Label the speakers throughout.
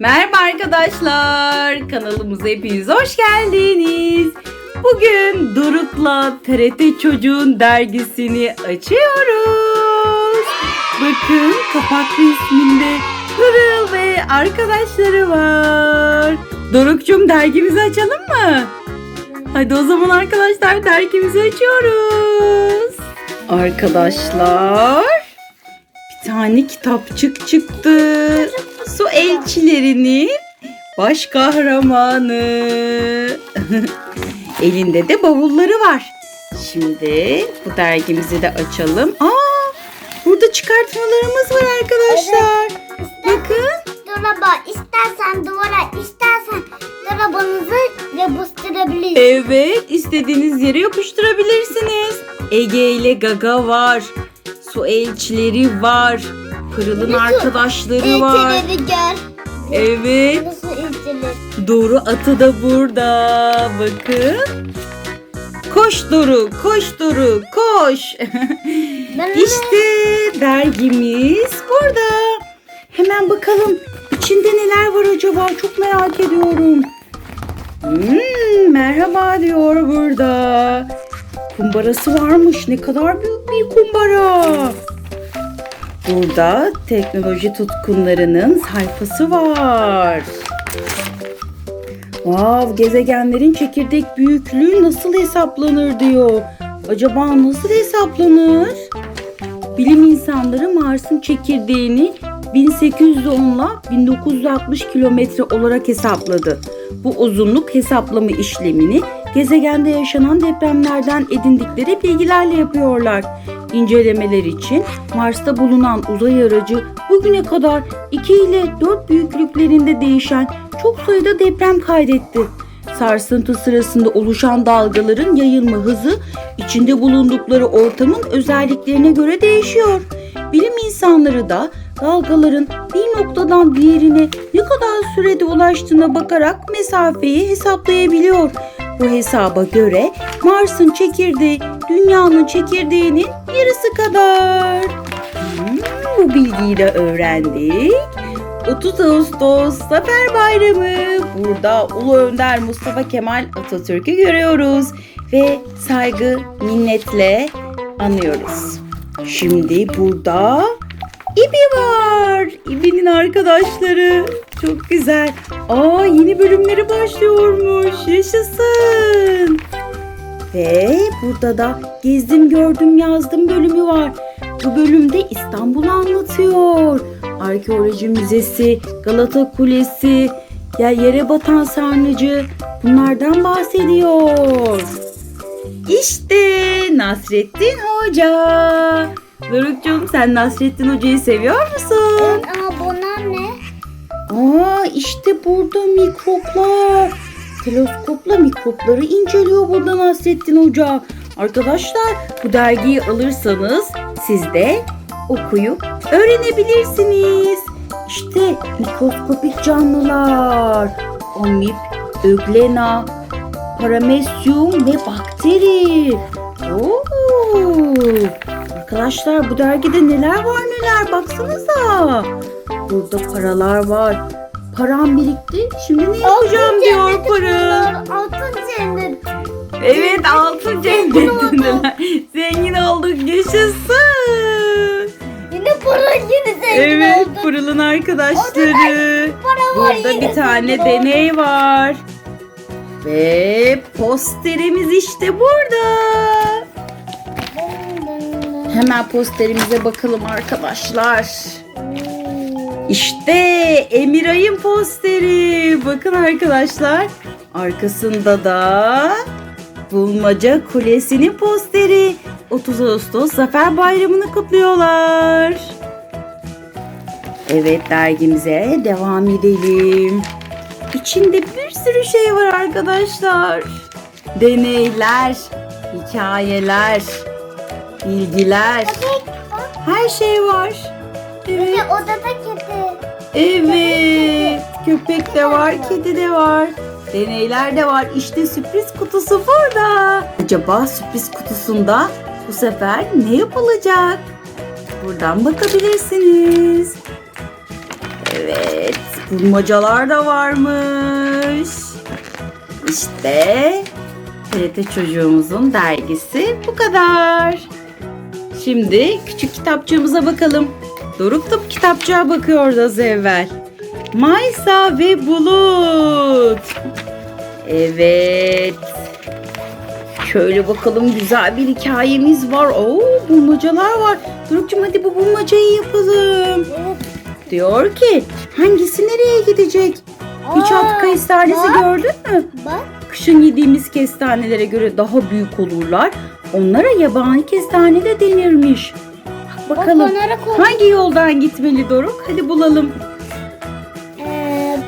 Speaker 1: Merhaba arkadaşlar. Kanalımıza hepiniz hoş geldiniz. Bugün Doruk'la TRT Çocuğun dergisini açıyoruz. Bakın kapaklı isminde Pırıl ve arkadaşları var. Doruk'cum dergimizi açalım mı? Hadi o zaman arkadaşlar dergimizi açıyoruz. Arkadaşlar bir tane kitapçık çıktı. Su elçilerinin baş kahramanı. Elinde de bavulları var. Şimdi bu dergimizi de açalım. Aa, burada çıkartmalarımız var arkadaşlar. Bakın.
Speaker 2: Dolaba istersen duvara istersen dolabınızı yapıştırabilirsiniz.
Speaker 1: Evet, istediğiniz yere yapıştırabilirsiniz. Ege ile Gaga var. Su elçileri var. Pırıl'ın arkadaşları var.
Speaker 2: İlçeleri gör.
Speaker 1: Evet.
Speaker 2: Nasıl ilçeleri?
Speaker 1: Doru atı da burada. Bakın. Koş Doru, koş Doru, koş. İşte dergimiz burada. Hemen bakalım içinde neler var acaba çok merak ediyorum. Hmm, merhaba diyor burada. Kumbarası varmış. Ne kadar büyük bir kumbara. Burada teknoloji tutkunlarının sayfası var. Vav, gezegenlerin çekirdek büyüklüğü nasıl hesaplanır diyor. Acaba nasıl hesaplanır? Bilim insanları Mars'ın çekirdeğini 1810 ile 1960 kilometre olarak hesapladı. Bu uzunluk hesaplama işlemini gezegende yaşanan depremlerden edindikleri bilgilerle yapıyorlar. İncelemeler için Mars'ta bulunan uzay aracı bugüne kadar 2 ile 4 büyüklüklerinde değişen çok sayıda deprem kaydetti. Sarsıntı sırasında oluşan dalgaların yayılma hızı içinde bulundukları ortamın özelliklerine göre değişiyor. Bilim insanları da dalgaların bir noktadan diğerine ne kadar sürede ulaştığına bakarak mesafeyi hesaplayabiliyor. Bu hesaba göre Mars'ın çekirdeği dünyanın çekirdeğinin yarısı kadar. Hmm, bu bilgiyi de öğrendik. 30 Ağustos Zafer Bayramı. Burada Ulu Önder Mustafa Kemal Atatürk'ü görüyoruz ve saygı, minnetle anıyoruz. Şimdi burada İbi var. İbi'nin arkadaşları. Çok güzel. Aa yeni bölümleri başlıyormuş. Yaşasın. Ve burada da gezdim gördüm yazdım bölümü var. Bu bölümde İstanbul'u anlatıyor. Arkeoloji Müzesi, Galata Kulesi, ya yere batan sarnıcı bunlardan bahsediyor. İşte Nasrettin Hoca. Doruk'cum sen Nasrettin Hoca'yı seviyor musun?
Speaker 2: Evet ama bunlar ne?
Speaker 1: Aa işte burada mikroplar. Teleskopla mikropları inceliyor burada Nasrettin Hoca. Arkadaşlar bu dergiyi alırsanız siz de okuyup öğrenebilirsiniz. İşte mikroskopik canlılar. Omip, öglena, paramesyum ve bakteri. Oo. Arkadaşlar bu dergide neler var neler baksanıza. Burada paralar var. Param birikti. Şimdi ne yapacağım diyor
Speaker 2: cenneti
Speaker 1: Pırıl.
Speaker 2: bunlar, Altın cennet.
Speaker 1: Evet altın cennetindeler. Zengin olduk yaşasın.
Speaker 2: Yine para yine zengin
Speaker 1: Evet
Speaker 2: olduk.
Speaker 1: Pırıl'ın arkadaşları.
Speaker 2: Para
Speaker 1: Burada bir tane deney var. Ve posterimiz işte burada. Hemen posterimize bakalım arkadaşlar. İşte Emiray'ın posteri. Bakın arkadaşlar. Arkasında da Bulmaca Kulesi'nin posteri. 30 Ağustos Zafer Bayramı'nı kutluyorlar. Evet dergimize devam edelim. İçinde bir sürü şey var arkadaşlar. Deneyler, hikayeler, bilgiler. Her şey var. Evet.
Speaker 2: de odada kedi.
Speaker 1: Evet. Köpek de var, kedi de var. Deneyler de var. İşte sürpriz kutusu burada. Acaba sürpriz kutusunda bu sefer ne yapılacak? Buradan bakabilirsiniz. Evet. bulmacalar da varmış. İşte TRT çocuğumuzun dergisi bu kadar. Şimdi küçük kitapçığımıza bakalım. Doruk da kitapçığa bakıyordu az evvel. Maysa ve Bulut. Evet. Şöyle bakalım güzel bir hikayemiz var. Oo bulmacalar var. Doruk'cum hadi bu bulmacayı yapalım. Diyor ki hangisi nereye gidecek? Hiç altı kestanesi gördün mü?
Speaker 2: Bak.
Speaker 1: Kışın yediğimiz kestanelere göre daha büyük olurlar. Onlara yabani kestane de denirmiş. Bak
Speaker 2: Bak
Speaker 1: bakalım
Speaker 2: koy.
Speaker 1: hangi yoldan gitmeli Doruk? Hadi bulalım.
Speaker 2: Ee.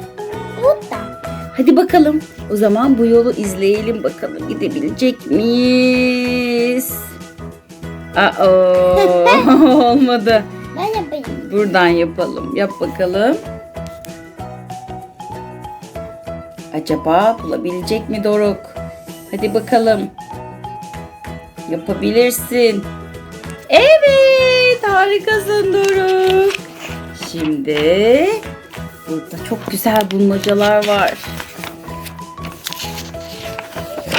Speaker 1: Hadi bakalım. O zaman bu yolu izleyelim bakalım gidebilecek miyiz? Aa, olmadı.
Speaker 2: Ben yapayım.
Speaker 1: Buradan yapalım. Yap bakalım. Acaba bulabilecek mi Doruk? Hadi bakalım. Yapabilirsin. Evet, harikasın Doruk. Şimdi burada çok güzel bulmacalar var.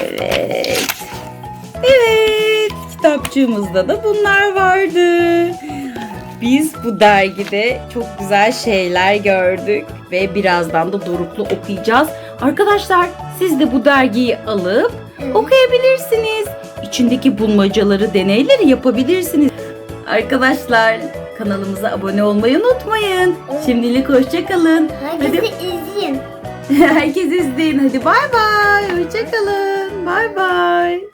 Speaker 1: Evet. Evet, kitapçığımızda da bunlar vardı. Biz bu dergide çok güzel şeyler gördük ve birazdan da Doruk'la okuyacağız. Arkadaşlar siz de bu dergiyi alıp okuyabilirsiniz. İçindeki bulmacaları, deneyleri yapabilirsiniz. Arkadaşlar kanalımıza abone olmayı unutmayın. Şimdilik hoşçakalın.
Speaker 2: Herkesi
Speaker 1: Hadi
Speaker 2: izleyin.
Speaker 1: herkes izleyin. Hadi bay bay. Hoşçakalın. Bay bay.